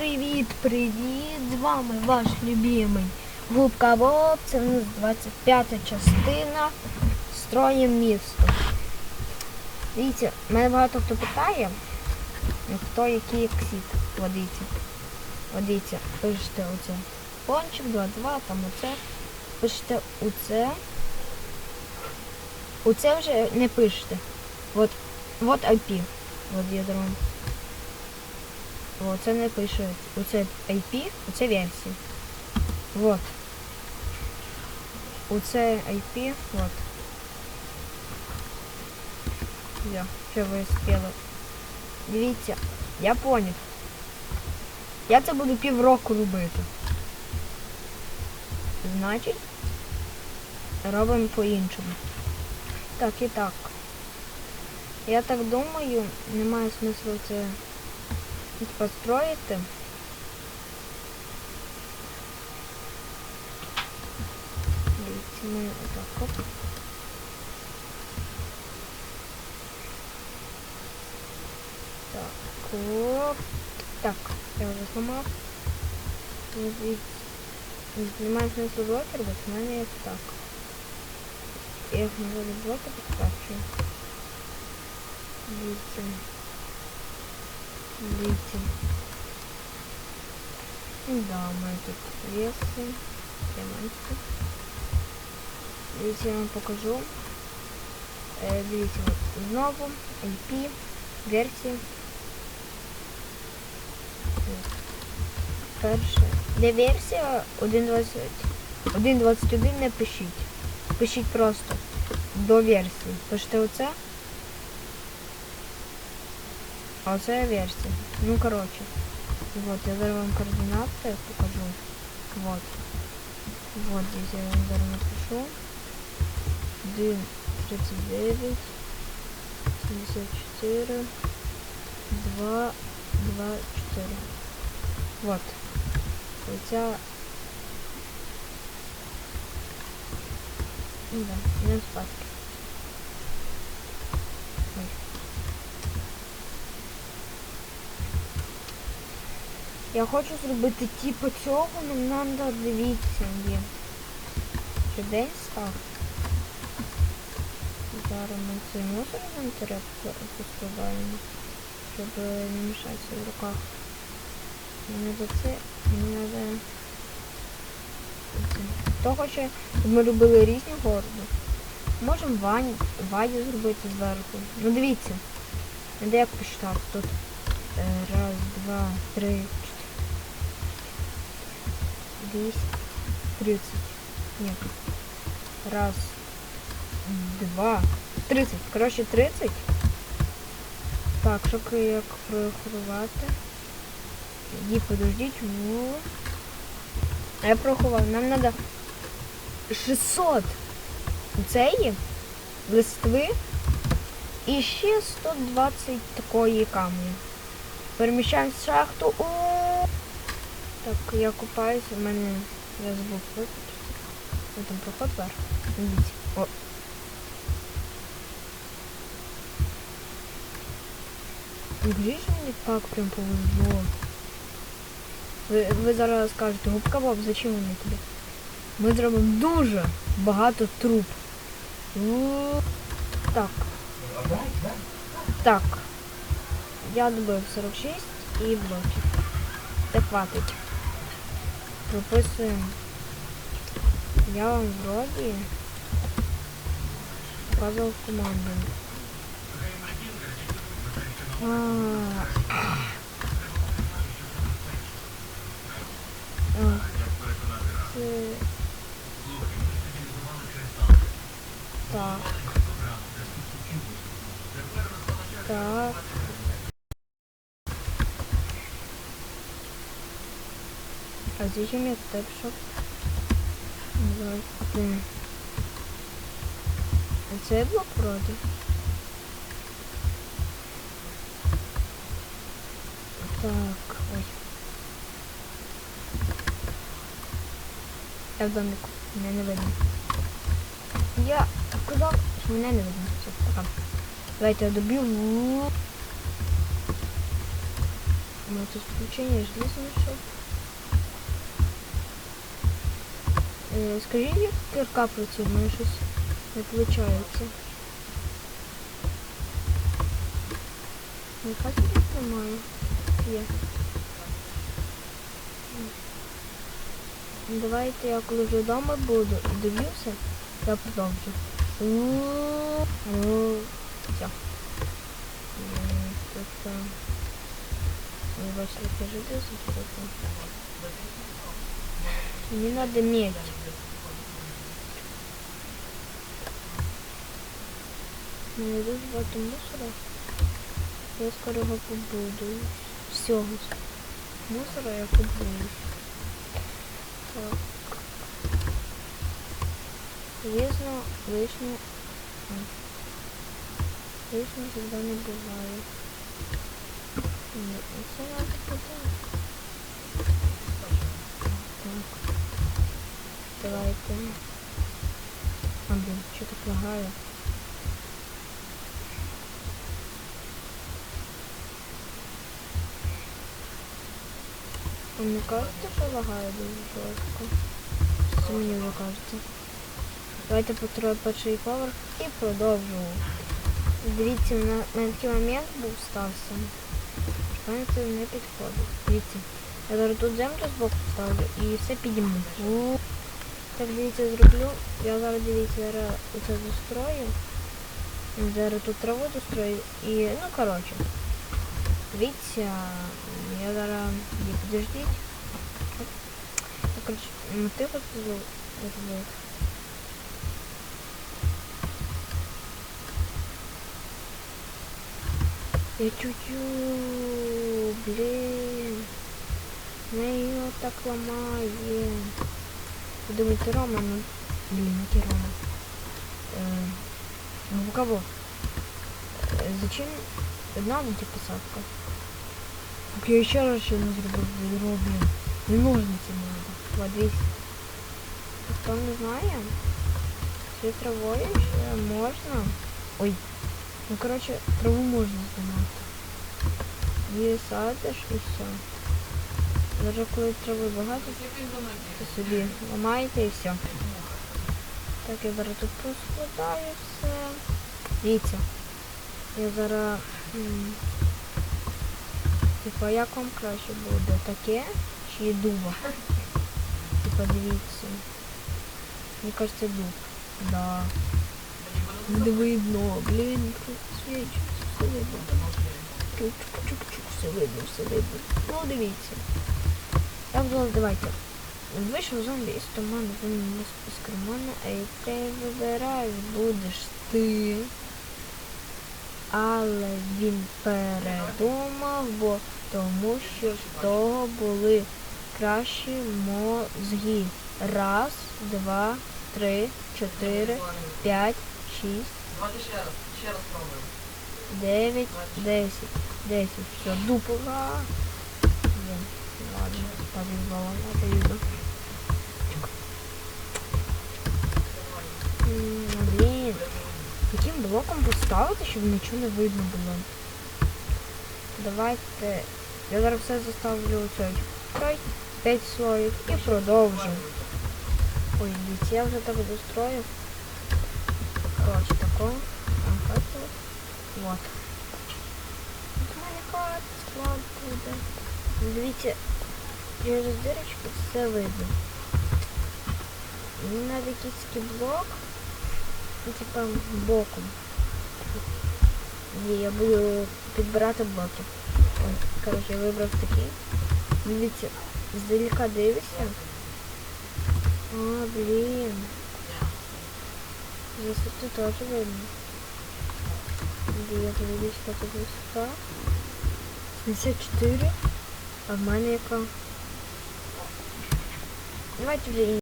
привіт, привіт! З вами ваш любимий Губка Боб. Це у нас 25 частина Строїм місто. Дивіться, мене багато хто питає, хто який ексіт водиться. Водиться. Пишете оце. Пончик 2-2, там оце. Пишете оце. Оце вже не пишете. От, от IP. От я зроблю. О, це не пише. Оце IP, оце версія. Вот. Оце IP, вот. Я, що ви спіли. Дивіться, я поняв. Я це буду півроку робити. Значить, робимо по-іншому. Так і так. Я так думаю, немає смислу це построїти. Дивіться, ми отак оп. Так, оп. Так, я вже зламав. Ну, дивіться, Немає смислу блокер, бо в мене є так. Я їх не буду блоки підкачую. Дивіться. Дивіться. Да, у мене тут веси, діаманти. Дивіться, я вам покажу. Е, дивіться, от, знову IP, версії. От. Перше. Де версія 1.20 1.21 не пишіть. Пишіть просто до версії. Пишете оце. Оце версія. Ну, короче. Вот, я зараз вам координати покажу. Вот. Вот здесь я вам зараз напишу. 1, 39, 74, 2, 2, 4. Вот. Оця... Ну да, не спадки. Я хочу зробити типу цього, нам треба дивіться є. Що день став. Зараз ми цей мусор інвентаря поскладаємо, щоб не мішатися в руках. Мені за це, мені треба... Хто хоче, щоб ми робили різні городи. Можемо вань, ваню зробити зверху. Ну дивіться. Де як посчитав? Тут е, раз, два, три, 200, 30. Нет. Раз, два, 30. Короче, 30. Так, щоб як прорахувати. І подождіть. Во. А я прорахував. Нам треба 600 цієї листви і ще 120 такої камні. Переміщаємо в шахту. О! Так, я купаюся, у мене я забув виключити. Ось там проход вверх. Дивіться. О. Скажіть, мені так прям повезло. Ви, ви зараз скажете, губка Боб, зачем вони тобі? Ми зробимо дуже багато труб. Так. Так. Я добив 46 і блоків. Це хватить. Прописуємо. Я вам вроді показував команду. У меня тэпшоп. Давайте. А це блок вроде. Так, ой. Я в домику. Мене не видно. Я сказав, що мене не видно. Все. Давайте я доб'ю. Мене тут включення желізо знайшов. Е, скажіть, як кирка працює, в мене щось не виходить. Яка тут немає? Є. Давайте я коли вже вдома буду і дивлюся, я продовжу. Ну, ну, все. М, Тут, е, ви бачите, яке железо тут. Мені надо медь. У мене дуже багато мусора. Я скоро його побуду. Всього. Мусора я побуду. Так. Звісно, лишнє. м, Лишнє завжди не буває. Ні, ну це надо буде. Давайте. А, блин, что так лагаю? А мне кажется, что лагаю дуже жорстко. Це мені вже кажеться. Давайте потрою перший поверх і продовжуємо. Дивіться, на, на такий момент був стався. Це не підходить. Дивіться. Я зараз тут землю збоку ставлю і все підійму. У. Так, дивіться, зроблю. Я зараз дивіться, зараз це застрою. Зараз тут траву дострою і, ну, коротше. Дивіться, я зараз... Ні, подождіть. Так, коротше, мотив зробив. Я чуть-чуть, блин. Она ее так ломает. Вы думаете, Рома, ну... Блин, это Рома. Э, ну, у кого? Э, зачем одна мультипосадка? Так я еще раз еще не зробив ведро, блин. Не ножниці надо. Вот дивіться. Хто не знає? Цю травою ще можна. Ой. Ну, короче, траву можна знімати. Її садиш і все. Даже коли трави багато, то собі ламаєте і все. Так, я зараз тут поскладаю все. Дивіться. Я зараз... Типа, як вам краще буде? Таке чи дуба? Типа, дивіться. Мені кажется, дуб. Да. Не видно, блін, свічу, все видно. Чук-чук-чук, все видно, все видно. Ну, дивіться. Так було, давайте. Вийшов зомбі із туману, він не з карману, а й ти вибираєш, будеш ти. Але він передумав, бо тому що в того були кращі мозги. Раз, два, три, чотири, п'ять, шість, Давайте ще раз, ще раз спробуємо. дев'ять, десять. Десять. Все, дупла. Блин, ладно, побежала, надо иду. М, Блін, яким блоком поставити, щоб нічого не видно було? Давайте. Я зараз все заставлю цей край. 5 слоїв і продовжу. Ой, дивіться, я вже так дострою. Коротше, такого. Вот. От у склад буде. Дивіться, через дирочку все видно. Мені треба якийсь блок. Ну, типа боком. Ні, я буду підбирати блоки. Ой, коротше, я вибрав такий. Дивіться, здалека дивишся. А, блін. З висоти теж видно. Я подивлюсь, яка тут висота. 74. А в мене? Давайте вже